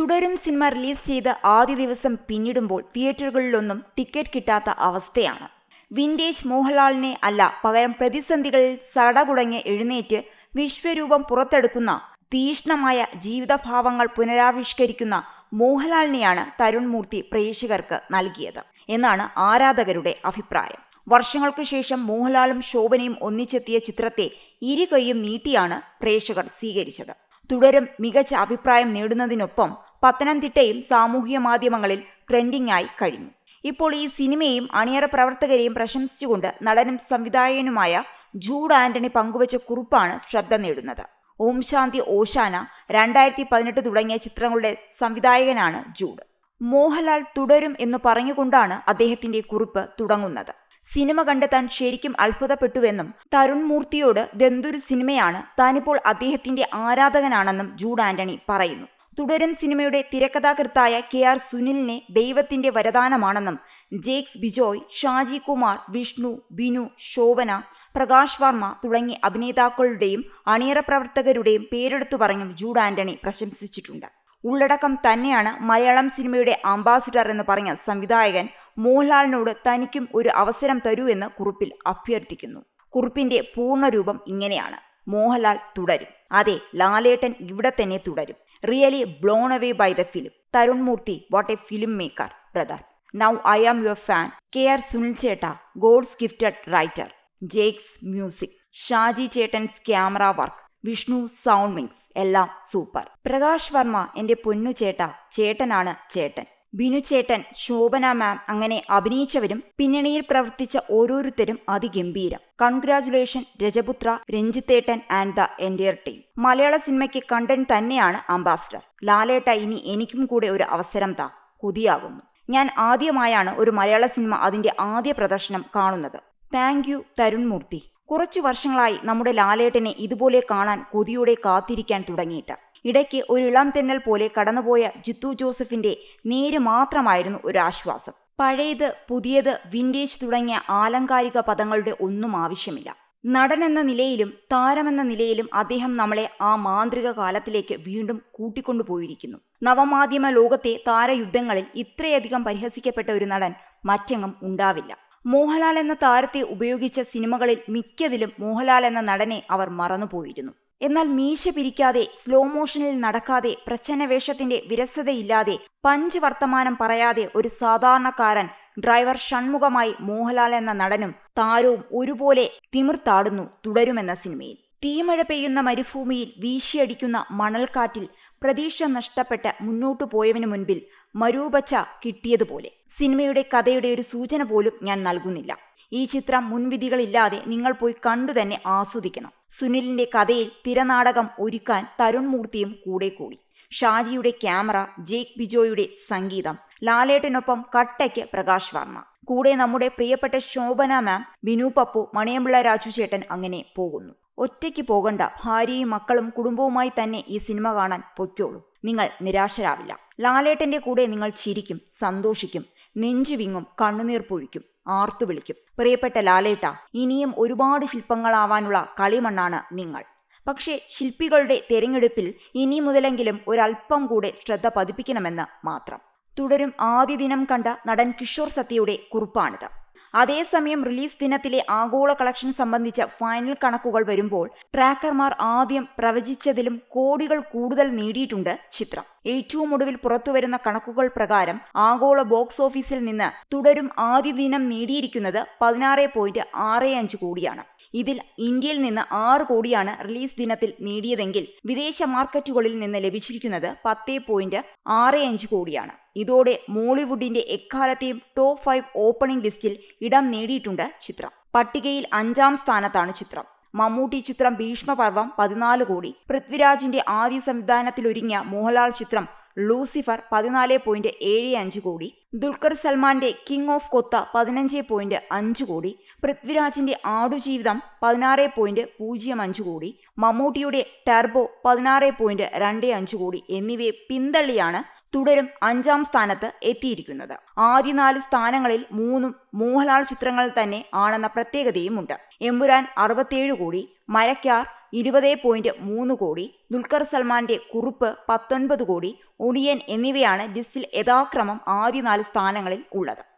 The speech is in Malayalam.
തുടരും സിനിമ റിലീസ് ചെയ്ത് ആദ്യ ദിവസം പിന്നിടുമ്പോൾ തിയേറ്ററുകളിലൊന്നും ടിക്കറ്റ് കിട്ടാത്ത അവസ്ഥയാണ്. വിൻഡേജ് മോഹൻലാലിനെ അല്ല പകരം പ്രതിസന്ധികളിൽ സടകുടങ്ങി എഴുന്നേറ്റ് വിശ്വരൂപം പുറത്തെടുക്കുന്ന തീഷ്ണമായ ജീവിതഭാവങ്ങൾ പുനരാവിഷ്കരിക്കുന്ന മോഹൻലാലിനെയാണ് തരുൺ മൂർത്തി പ്രേക്ഷകർക്ക് നൽകിയത് എന്നാണ് ആരാധകരുടെ അഭിപ്രായം. വർഷങ്ങൾക്ക് ശേഷം മോഹൻലാലും ശോഭനയും ഒന്നിച്ചെത്തിയ ചിത്രത്തെ ഇരുകൈയും നീട്ടിയാണ് പ്രേക്ഷകർ സ്വീകരിച്ചത്. തുടരും മികച്ച അഭിപ്രായം നേടുന്നതിനൊപ്പം പത്തനംതിട്ടയും സാമൂഹിക മാധ്യമങ്ങളിൽ ട്രെൻഡിംഗ് ആയി കഴിഞ്ഞു. ഇപ്പോൾ ഈ സിനിമയും അണിയറ പ്രവർത്തകരെയും പ്രശംസിച്ചുകൊണ്ട് നടനും സംവിധായകനുമായ ജൂഡ് ആന്റണി പങ്കുവച്ച കുറിപ്പാണ് ശ്രദ്ധ നേടുന്നത്. ഓം ശാന്തി ഓശാന രണ്ടായിരത്തി പതിനെട്ട് തുടങ്ങിയ ചിത്രങ്ങളുടെ സംവിധായകനാണ് ജൂഡ്. മോഹൻലാൽ തുടരും എന്ന് പറഞ്ഞുകൊണ്ടാണ് അദ്ദേഹത്തിന്റെ കുറിപ്പ് തുടങ്ങുന്നത്. സിനിമ കണ്ട് താൻ ശരിക്കും അത്ഭുതപ്പെട്ടുവെന്നും തരുൺ മൂർത്തിയോട് ദന്തൊരു സിനിമയാണ് താനിപ്പോൾ അദ്ദേഹത്തിന്റെ ആരാധകനാണെന്നും ജൂഡ് ആന്റണി പറയുന്നു. തുടരും സിനിമയുടെ തിരക്കഥാകൃത്തായ കെ ആർ സുനിലിനെ ദൈവത്തിന്റെ വരദാനമാണെന്നും ജേക്സ് ബിജോയ് ഷാജി കുമാർ വിഷ്ണു ബിനു ശോഭന പ്രകാശ് വർമ്മ തുടങ്ങിയ അഭിനേതാക്കളുടെയും അണിയറ പ്രവർത്തകരുടെയും പേരെടുത്തു പറഞ്ഞും ജൂഡ് ആന്റണി പ്രശംസിച്ചിട്ടുണ്ട്. ഉള്ളടക്കം തന്നെയാണ് മലയാളം സിനിമയുടെ അംബാസിഡർ എന്ന് പറഞ്ഞ സംവിധായകൻ മോഹൻലാലിനോട് തനിക്കും ഒരു അവസരം തരൂ എന്ന് കുറിപ്പിൽ അഭ്യർത്ഥിക്കുന്നു. കുറിപ്പിന്റെ പൂർണരൂപം ഇങ്ങനെയാണ്. മോഹൻലാൽ തുടരും. അതെ ലാലേട്ടൻ ഇവിടെ തന്നെ തുടരും. Really blown away by the film Tharun Moorthy what a film maker brother now I am your fan K R Sunil ചേട്ട god's gifted writer Jakes music Shaji ചേട്ടൻസ് camera work Vishnu sound mix എല്ലാം സൂപ്പർ പ്രകാശ് വർമ്മ എന്റെ പൊന്നു ചേട്ട ചേട്ടനാണ് ചേട്ടൻ. ബിനു ചേട്ടൻ ശോഭന മാം അങ്ങനെ അഭിനയിച്ചവരും പിന്നണിയിൽ പ്രവർത്തിച്ച ഓരോരുത്തരും അതിഗംഭീരം. കൺഗ്രാചുലേഷൻ രജപുത്ര രഞ്ജിത്തേട്ടൻ ആൻഡ് ദ എൻഡിയർ ടീം. മലയാള സിനിമയ്ക്ക് കണ്ടന്റ് തന്നെയാണ് അംബാസിഡർ. ലാലേട്ട ഇനി എനിക്കും കൂടെ ഒരു അവസരം താ. കൊതിയാകുന്നു. ഞാൻ ആദ്യമായാണ് ഒരു മലയാള സിനിമ അതിന്റെ ആദ്യ പ്രദർശനം കാണുന്നത്. Thank you Tharun Moorthy. കുറച്ചു വർഷങ്ങളായി നമ്മുടെ ലാലേട്ടനെ ഇതുപോലെ കാണാൻ കൊതിയോടെ കാത്തിരിക്കാൻ തുടങ്ങിയിട്ട്. ഇടയ്ക്ക് ഒരു ഇളം തെന്നൽ പോലെ കടന്നുപോയ ജിത്തു ജോസഫിന്റെ നേര് മാത്രമായിരുന്നു ഒരു ആശ്വാസം പഴയത് പുതിയത് വിന്റേജ് തുടങ്ങിയ ആലങ്കാരിക പദങ്ങളുടെ ഒന്നും ആവശ്യമില്ല. നടൻ എന്ന നിലയിലും താരമെന്ന നിലയിലും അദ്ദേഹം നമ്മളെ ആ മാന്ത്രിക കാലത്തിലേക്ക് വീണ്ടും കൂട്ടിക്കൊണ്ടുപോയിരിക്കുന്നു നവമാധ്യമ ലോകത്തെ താരയുദ്ധങ്ങളിൽ ഇത്രയധികം പരിഹസിക്കപ്പെട്ട ഒരു നടൻ മറ്റെങ്ങും ഉണ്ടാവില്ല. മോഹൻലാൽ എന്ന താരത്തെ ഉപയോഗിച്ച സിനിമകളിൽ മിക്കതിലും മോഹൻലാൽ എന്ന നടനെ അവർ മറന്നുപോയിരുന്നു. എന്നാൽ മീശ പിരിക്കാതെ സ്ലോ മോഷനിൽ നടക്കാതെ പ്രച്ഛന്നവേഷത്തിന്റെ വിരസതയില്ലാതെ പഞ്ച് വർത്തമാനം പറയാതെ ഒരു സാധാരണക്കാരൻ ഡ്രൈവർ ഷൺമുഖമായി മോഹൻലാൽ എന്ന നടനും താരവും ഒരുപോലെ തിമിർത്താടുന്നു തുടരുമെന്ന സിനിമയിൽ. തീമഴ പെയ്യുന്ന മരുഭൂമിയിൽ വീശിയടിക്കുന്ന മണൽക്കാറ്റിൽ പ്രതീക്ഷ നഷ്ടപ്പെട്ട് മുന്നോട്ടു പോയവന് മുൻപിൽ മരൂപച്ച കിട്ടിയതുപോലെ. സിനിമയുടെ കഥയുടെ ഒരു സൂചന പോലും ഞാൻ നൽകുന്നില്ല. ഈ ചിത്രം മുൻവിധികളില്ലാതെ നിങ്ങൾ പോയി കണ്ടു തന്നെ ആസ്വദിക്കണം. സുനിലിന്റെ കഥയിൽ തിരനാടകം ഒരുക്കാൻ തരുൺ മൂർത്തിയും കൂടെ കൂടി. ഷാജിയുടെ ക്യാമറ ജേക്ക് ബിജോയുടെ സംഗീതം ലാലേട്ടനൊപ്പം കട്ടയ്ക്ക് പ്രകാശ് വർമ്മ. കൂടെ നമ്മുടെ പ്രിയപ്പെട്ട ശോഭന മാം ബിനു പപ്പു മണിയമ്പിള്ള രാജു ചേട്ടൻ അങ്ങനെ പോകുന്നു. ഒറ്റയ്ക്ക് പോകണ്ട ഭാര്യയും മക്കളും കുടുംബവുമായി തന്നെ ഈ സിനിമ കാണാൻ പൊയ്ക്കോളൂ. നിങ്ങൾ നിരാശരാവില്ല. ലാലേട്ടന്റെ കൂടെ നിങ്ങൾ ചിരിക്കും സന്തോഷിക്കും. നെഞ്ചു വിങ്ങും കണ്ണുനീർ പൊഴിക്കും ആർത്തു വിളിക്കും. പ്രിയപ്പെട്ട ലാലേട്ട ഇനിയും ഒരുപാട് ശില്പങ്ങളാവാനുള്ള കളിമണ്ണാണ് നിങ്ങൾ. പക്ഷേ ശില്പികളുടെ തെരഞ്ഞെടുപ്പിൽ ഇനി മുതലെങ്കിലും ഒരല്പം കൂടെ ശ്രദ്ധ പതിപ്പിക്കണമെന്ന് മാത്രം. തുടരും ആദ്യ ദിനം കണ്ട നടൻ കിഷോർ സത്യയുടെ കുറിപ്പാണിത്. അതേസമയം റിലീസ് ദിനത്തിലെ ആഗോള കളക്ഷൻ സംബന്ധിച്ച ഫൈനൽ കണക്കുകൾ വരുമ്പോൾ ട്രാക്കർമാർ ആദ്യം പ്രവചിച്ചതിലും കോടികൾ കൂടുതൽ നേടിയിട്ടുണ്ട് ചിത്രം. ഏറ്റവും ഒടുവിൽ പുറത്തുവരുന്ന കണക്കുകൾ പ്രകാരം ആഗോള ബോക്സ് ഓഫീസിൽ നിന്ന് തുടരും ആദ്യ ദിനം നേടിയിരിക്കുന്നത് പതിനാറ് പോയിന്റ് ആറ് അഞ്ച് കോടിയാണ്. ഇതിൽ ഇന്ത്യയിൽ നിന്ന് ആറ് കോടിയാണ് റിലീസ് ദിനത്തിൽ നേടിയതെങ്കിൽ വിദേശ മാർക്കറ്റുകളിൽ നിന്ന് ലഭിച്ചിരിക്കുന്നത് പത്തേ പോയിന്റ് ആറ് അഞ്ച് കോടിയാണ്. ഇതോടെ മോളിവുഡിന്റെ എക്കാലത്തെയും ടോപ്പ് ഫൈവ് ഓപ്പണിംഗ് ലിസ്റ്റിൽ ഇടം നേടിയിട്ടുണ്ട് ചിത്രം. പട്ടികയിൽ അഞ്ചാം സ്ഥാനത്താണ് ചിത്രം. മമ്മൂട്ടി ചിത്രം ഭീഷ്മപർവം പതിനാല് കോടി. പൃഥ്വിരാജിന്റെ ആദ്യ സംവിധാനത്തിലൊരുങ്ങിയ മോഹൻലാൽ ചിത്രം ലൂസിഫർ പതിനാല് പോയിന്റ് ഏഴ് അഞ്ച് കോടി ദുൽഖർ സൽമാന്റെ കിങ് ഓഫ് കൊത്ത പതിനഞ്ച് പോയിന്റ് അഞ്ച് കോടി പൃഥ്വിരാജിന്റെ ആടുജീവിതം പതിനാറ് പോയിന്റ് പൂജ്യം അഞ്ച് കോടി മമ്മൂട്ടിയുടെ ടർബോ പതിനാറ് പോയിന്റ് രണ്ട് അഞ്ച് കോടി എന്നിവയെ പിന്തള്ളിയാണ് തുടരും അഞ്ചാം സ്ഥാനത്ത് എത്തിയിരിക്കുന്നത്. ആദ്യ നാല് സ്ഥാനങ്ങളിൽ മൂന്നും മോഹൻലാൽ ചിത്രങ്ങൾ തന്നെ ആണെന്ന പ്രത്യേകതയുമുണ്ട്. എമ്പുരാൻ അറുപത്തിയേഴ് കോടി മരക്കാർ ഇരുപത് പോയിന്റ് മൂന്ന് കോടി ദുൽഖർ സൽമാന്റെ കുറുപ്പ് പത്തൊൻപത് കോടി ഒടിയൻ എന്നിവയാണ് ലിസ്റ്റിൽ യഥാക്രമം ആദ്യ നാല് സ്ഥാനങ്ങളിൽ ഉള്ളത്.